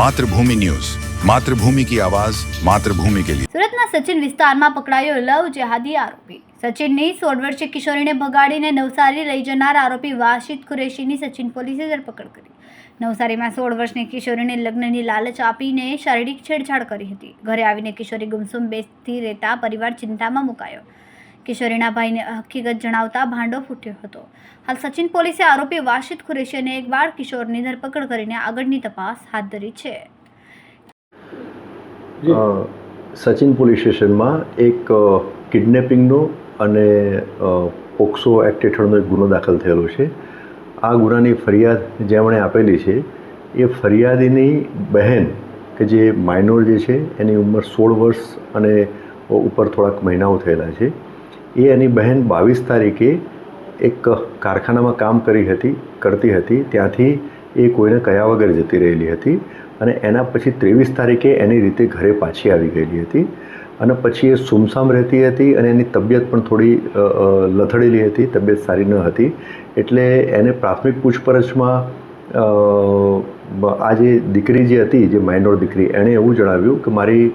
Mathrubhumi news. Mathrubhumi કી આવાજ, માતૃભૂમિ કે લિયે સુરતના સચિન વિસ્તારમાં પકડાયો લવ જેહાદી આરોપી. સચિનની સોળ વર્ષીય કિશોરીને ભગાડીને નવસારી લઈ જનાર આરોપી વાશિદ કુરેશીની સચિન પોલીસે ધરપકડ કરી. નવસારીમાં સોળ વર્ષની કિશોરીને લગ્નની લાલચ આપીને શારીરિક છેડછાડ કરી હતી. ઘરે આવીને કિશોરી ગુમસુમ બેસતી રહેતા પરિવાર ચિંતામાં મુકાયો. કિશોરીના ભાઈને હકીકત જણાવતા ભાંડો ફૂટ્યો હતો. હાલ સચિન પોલીસે આરોપી વાશિદ કુરેશી અને એક બાળ કિશોરની ધરપકડ કરીને આગળની તપાસ હાથ ધરી છે. સચિન પોલીસ સ્ટેશનમાં એક કિડનેપિંગનો અને પોક્સો એક્ટ હેઠળનો એક ગુનો દાખલ થયેલો છે. આ ગુનાની ફરિયાદ જેમણે આપેલી છે એ ફરિયાદીની બહેન કે જે માઇનોર જે છે એની ઉંમર સોળ વર્ષ અને ઉપર થોડાક મહિનાઓ થયેલા છે. એ એની બહેન બાવીસ તારીખે એક કારખાનામાં કામ કરી હતી, કરતી હતી. ત્યાંથી એ કોઈને કયા વગર જતી રહેલી હતી અને એના પછી ત્રેવીસ તારીખે એની રીતે ઘરે પાછી આવી ગયેલી હતી અને પછી એ સુમસામ રહેતી હતી અને એની તબિયત પણ થોડી લથડેલી હતી, તબિયત સારી ન હતી. એટલે એને પ્રાથમિક પૂછપરછમાં આ જે દીકરી જે હતી, જે માઇનોર દીકરી, એણે એવું જણાવ્યું કે મારી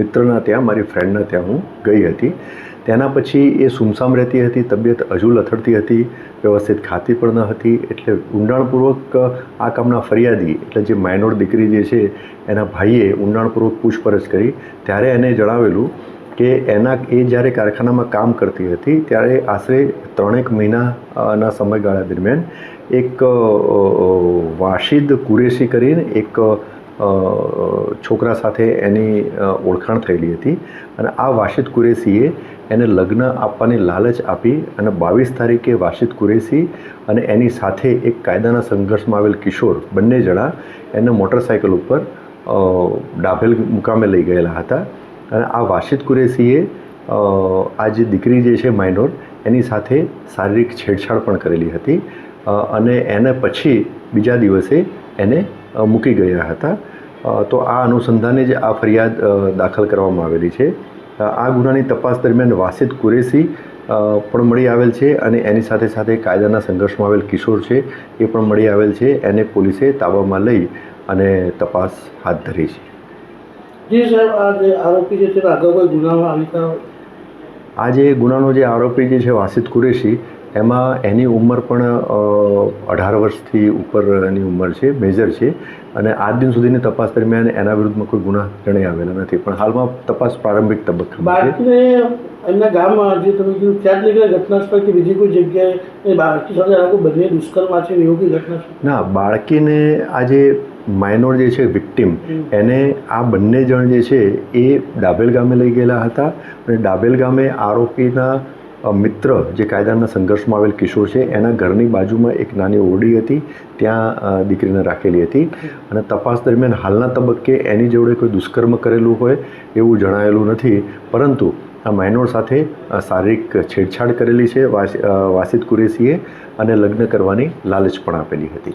મિત્રના ત્યાં, મારી ફ્રેન્ડના ત્યાં હું ગઈ હતી. તેના પછી એ સુમસામ રહેતી હતી, તબિયત હજુ લથડતી હતી, વ્યવસ્થિત ખાતી પણ ન હતી, એટલે ઊંડાણપૂર્વક આ કામના ફરિયાદી, એટલે જે માઇનોર દીકરી જે છે, એના ભાઈએ ઊંડાણપૂર્વક પૂછપરછ કરી. ત્યારે એને જણાવેલું કે એના એ જ્યારે કારખાનામાં કામ કરતી હતી, ત્યારે આશરે ત્રણેક મહિનાના સમયગાળા દરમિયાન એક વાશિદ કુરેશી કરીને એક છોકરા સાથે એની ઓળખાણ થયેલી હતી અને આ વાશિદ કુરેશીએ એને લગ્ન આપવાની લાલચ આપી અને બાવીસ તારીખે વાશિદ કુરેશી અને એની સાથે એક કાયદાના સંઘર્ષમાં આવેલ કિશોર બંને જણા એને મોટરસાયકલ ઉપર ડાભેલ મુકામે લઈ ગયેલા હતા. અને આ વાશિદ કુરેશીએ આ જે દીકરી જે છે, માઇનોર, એની સાથે શારીરિક છેડછાડ પણ કરેલી હતી. અને એને પછી બીજા દિવસે એને મૂકી ગયા હતા. તો આ અનુસંધાને જ આ ફરિયાદ દાખલ કરવામાં આવેલી છે. આ ગુનાની તપાસ દરમિયાન વાસિદ કુરેશી પણ મળી આવેલ છે અને એની સાથે સાથે કાયદાના સંઘર્ષમાં આવેલ કિશોર છે, એ પણ મળી આવેલ છે. એને પોલીસે તાબામાં લઈ અને તપાસ હાથ ધરી છે. જી સાહેબ આ જે આરોપી છે આગળ કોઈ ગુનામાં આવી આ જે ગુનાનો જે આરોપી જે છે વાસિદ કુરેશી એમાં એની ઉંમર પણ અઢાર વર્ષથી ઉપર એની ઉંમર છે મેજર છે. અને આજ દિન સુધીની તપાસ દરમિયાન એના વિરુદ્ધમાં કોઈ ગુના જણાઈ આવેલા નથી. પણ હાલમાં તપાસ પ્રારંભિક તબક્કામાં છે. એમના ગામમાં જે તમે કીધું ત્યાં જ નીકળે ઘટના સ્થળ કે બીજી કોઈ જગ્યાએ બાળકી સાથે આ બધે બંને દુષ્કર્મ છે એવું કઈ ઘટના ના બાળકીને આ જે માઇનોર જે છે વિક્ટિમ એને આ બંને જણ જે છે, એ ડાભેલ ગામે લઈ ગયેલા હતા અને ડાભેલ ગામે આરોપીના મિત્ર જે કાયદાના સંઘર્ષમાં આવેલ કિશોર છે, એના ઘરની બાજુમાં એક નાની ઓરડી હતી, ત્યાં દીકરીને રાખેલી હતી. અને તપાસ દરમિયાન હાલના તબક્કે એની જોડે કોઈ દુષ્કર્મ કરેલું હોય એવું જણાયેલું નથી, પરંતુ આ માઇનોર સાથે શારીરિક છેડછાડ કરેલી છે, વાસ- વાસિદ કુરેશીએ અને લગ્ન કરવાની લાલચ પણ આપેલી હતી.